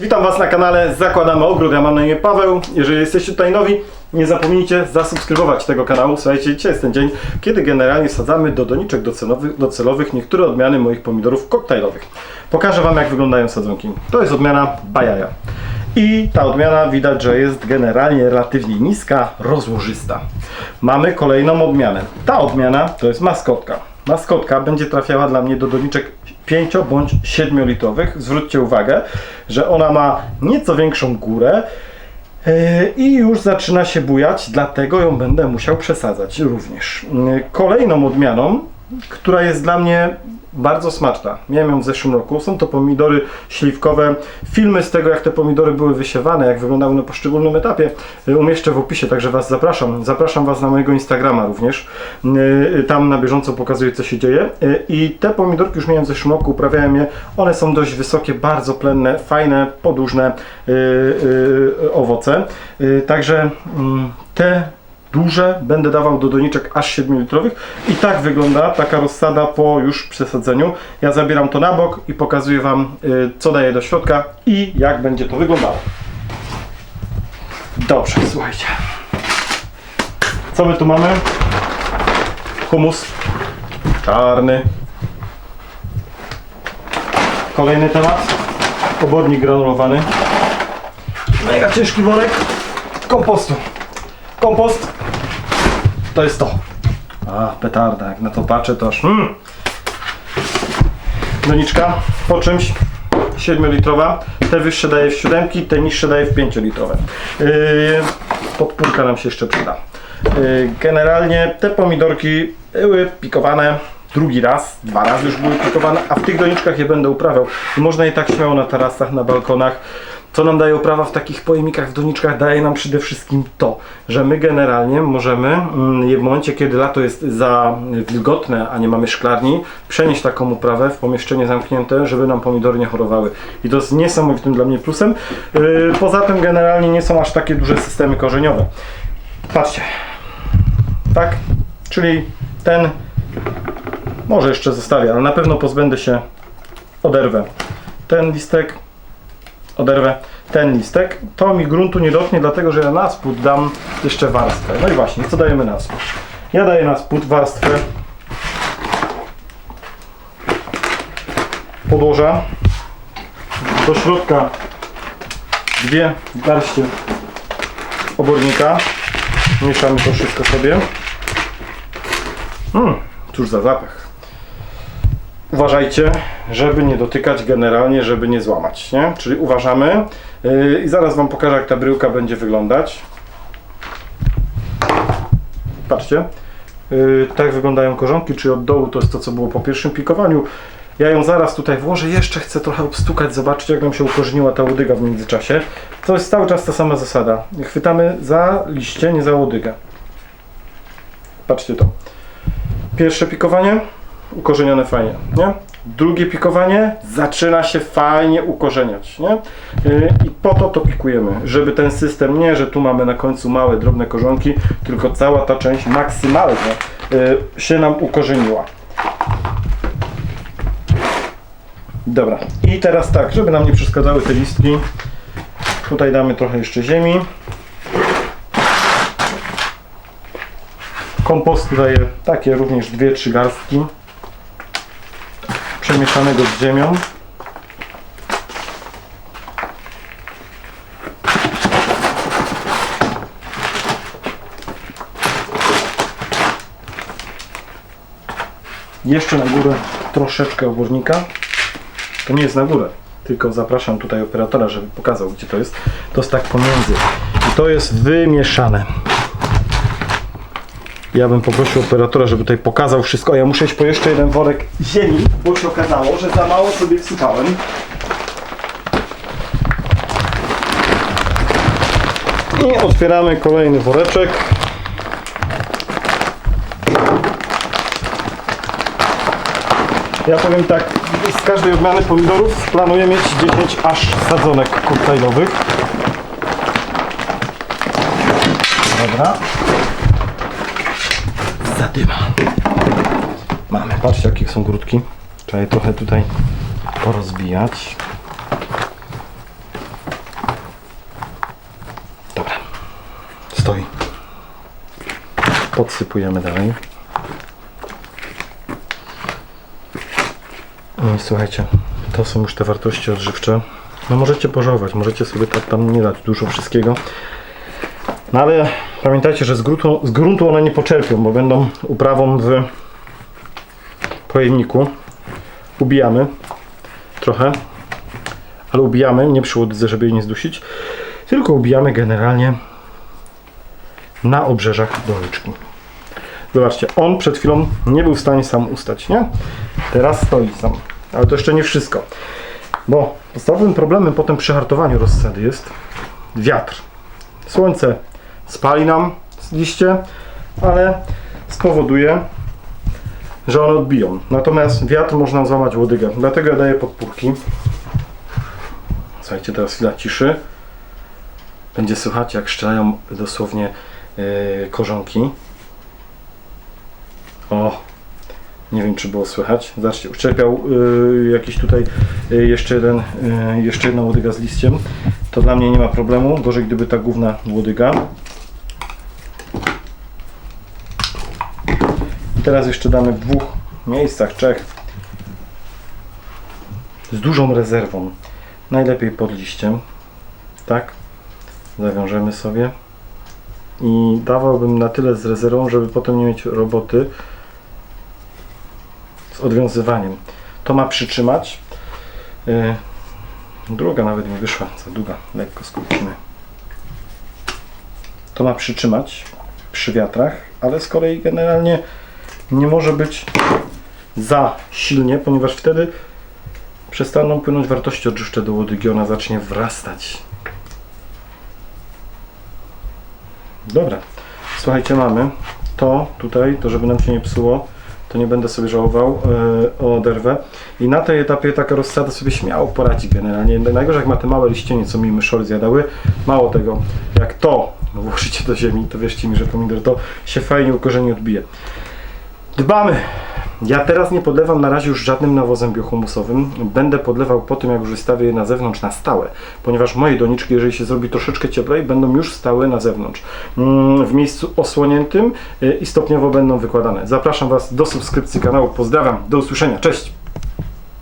witam Was na kanale Zakładamy Ogród. Ja mam na imię Paweł. Jeżeli jesteście tutaj nowi, nie zapomnijcie zasubskrybować tego kanału. Słuchajcie, dzisiaj jest ten dzień, kiedy generalnie sadzamy do doniczek docelowych, docelowych niektóre odmiany moich pomidorów koktajlowych. Pokażę Wam, jak wyglądają sadzonki. To jest odmiana Bajaja. I ta odmiana widać, że jest generalnie relatywnie niska, rozłożysta. Mamy kolejną odmianę. Ta odmiana to jest maskotka. Maskotka będzie trafiała dla mnie do doniczek 5 bądź 7 litrowych. Zwróćcie uwagę, że ona ma nieco większą górę yy, i już zaczyna się bujać, dlatego ją będę musiał przesadzać również. Yy, Kolejną odmianą, która jest dla mnie bardzo smaczna. Miałem ją w zeszłym roku. Są to pomidory śliwkowe. Filmy z tego, jak te pomidory były wysiewane, jak wyglądały na poszczególnym etapie, y, umieszczę w opisie, także Was zapraszam. Zapraszam Was na mojego Instagrama również. Y, Tam na bieżąco pokazuję, co się dzieje. Y, I te pomidorki już miałem w zeszłym roku, uprawiałem je. One są dość wysokie, bardzo plenne, fajne, podłużne y, y, owoce. Y, Także mm, te duże będę dawał do doniczek aż 7 litrowych i tak wygląda taka rozsada po już przesadzeniu. Ja zabieram to na bok i pokazuję Wam y, co daję do środka i jak będzie to wyglądało. Dobrze, słuchajcie. Co my tu mamy? Humus czarny. Kolejny temat. Obornik granulowany. Mega ciężki worek kompostu. Kompost to jest to. A, petarda, jak na to patrzę, to aż... Mm. Doniczka po czymś 7-litrowa. Te wyższe daje w siódemki, te niższe daje w 5-litrowe. Yy, podpórka nam się jeszcze przyda. Yy, generalnie te pomidorki były pikowane drugi raz, dwa razy już były pikowane, a w tych doniczkach je będę uprawiał. Można je tak śmiało na tarasach, na balkonach. Co nam daje uprawa w takich pojemnikach, w doniczkach? Daje nam przede wszystkim to, że my generalnie możemy mm, w momencie, kiedy lato jest za wilgotne, a nie mamy szklarni, przenieść taką uprawę w pomieszczenie zamknięte, żeby nam pomidory nie chorowały. I to jest niesamowitym dla mnie plusem. Yy, Poza tym generalnie nie są aż takie duże systemy korzeniowe. Patrzcie. Tak? Czyli ten może jeszcze zostawię, ale na pewno pozbędę się oderwę. Ten listek oderwę ten listek. To mi gruntu nie dotknie, dlatego że ja na spód dam jeszcze warstwę. No i właśnie, co dajemy na spód? Ja daję na spód warstwę podłoża. Do środka dwie garście obornika. Mieszamy to wszystko sobie. Mm, cóż za zapach. Uważajcie, żeby nie dotykać generalnie, żeby nie złamać, nie? Czyli uważamy yy, i zaraz Wam pokażę, jak ta bryłka będzie wyglądać. Patrzcie, yy, tak wyglądają korzonki, czyli od dołu to jest to, co było po pierwszym pikowaniu. Ja ją zaraz tutaj włożę, jeszcze chcę trochę obstukać, zobaczyć jak nam się ukorzeniła ta łodyga w międzyczasie. To jest cały czas ta sama zasada. Chwytamy za liście, nie za łodygę. Patrzcie to. Pierwsze pikowanie, ukorzenione fajnie, nie? Drugie pikowanie zaczyna się fajnie ukorzeniać, nie? Yy, I po to to pikujemy, żeby ten system, nie, że tu mamy na końcu małe, drobne korzonki, tylko cała ta część maksymalnie yy, się nam ukorzeniła. Dobra, i teraz tak, żeby nam nie przeszkadzały te listki, tutaj damy trochę jeszcze ziemi. Kompostu daję takie również 2-3 garstki przemieszanego z ziemią. Jeszcze na górę troszeczkę obornika. To nie jest na górę, tylko zapraszam tutaj operatora, żeby pokazał gdzie to jest. To jest tak pomiędzy. I to jest wymieszane. Ja bym poprosił operatora, żeby tutaj pokazał wszystko. Ja muszę iść po jeszcze jeden worek ziemi, bo się okazało, że za mało sobie wsypałem. I otwieramy kolejny woreczek. Ja powiem tak, z każdej odmiany pomidorów planuję mieć 10 aż sadzonek koktajlowych. Dobra zadyma. Mamy, patrzcie jakie są grudki. Trzeba je trochę tutaj porozbijać. Dobra, stoi. Podsypujemy dalej. No i słuchajcie, to są już te wartości odżywcze. No możecie pożować, możecie sobie tak tam nie dać dużo wszystkiego. No ale pamiętajcie, że z gruntu, z gruntu one nie poczerpią, bo będą uprawą w pojemniku. Ubijamy trochę, ale ubijamy, nie przy żeby jej nie zdusić, tylko ubijamy generalnie na obrzeżach doniczki. Zobaczcie, on przed chwilą nie był w stanie sam ustać, nie? Teraz stoi sam. Ale to jeszcze nie wszystko. Bo podstawowym problemem potem przy hartowaniu rozsady jest wiatr. Słońce spali nam liście, ale spowoduje, że one odbiją. Natomiast wiatr można złamać łodygę. Dlatego ja daję podpórki. Słuchajcie, teraz chwila ciszy. Będzie słychać, jak szczelają dosłownie yy, korzonki. O, nie wiem, czy było słychać. Zobaczcie, uszczepiał yy, jakiś tutaj yy, jeszcze, jeden, yy, jeszcze jedna łodyga z liściem. To dla mnie nie ma problemu. Gorzej, gdyby ta główna łodyga. Teraz jeszcze damy w dwóch miejscach, trzech, z dużą rezerwą. Najlepiej pod liściem. Tak. Zawiążemy sobie. I dawałbym na tyle z rezerwą, żeby potem nie mieć roboty z odwiązywaniem. To ma przytrzymać. Yy, druga nawet mi wyszła za długa. Lekko skrócimy. To ma przytrzymać przy wiatrach, ale z kolei generalnie nie może być za silnie, ponieważ wtedy przestaną płynąć wartości odżywcze do łodygi, ona zacznie wrastać. Dobra, słuchajcie, mamy to tutaj, to żeby nam się nie psuło, to nie będę sobie żałował yy, o oderwę. I na tej etapie taka rozsada sobie śmiało poradzi generalnie. Najgorzej jak ma te małe liścienie, co mi myszory zjadały. Mało tego, jak to włożycie do ziemi, to wierzcie mi, że pomidor to się fajnie u korzeni odbije. Dbamy. Ja teraz nie podlewam na razie już żadnym nawozem biohumusowym. Będę podlewał po tym, jak już wystawię je na zewnątrz na stałe, ponieważ moje doniczki, jeżeli się zrobi troszeczkę cieplej, będą już stałe na zewnątrz. Mm, W miejscu osłoniętym y, i stopniowo będą wykładane. Zapraszam Was do subskrypcji kanału. Pozdrawiam. Do usłyszenia. Cześć!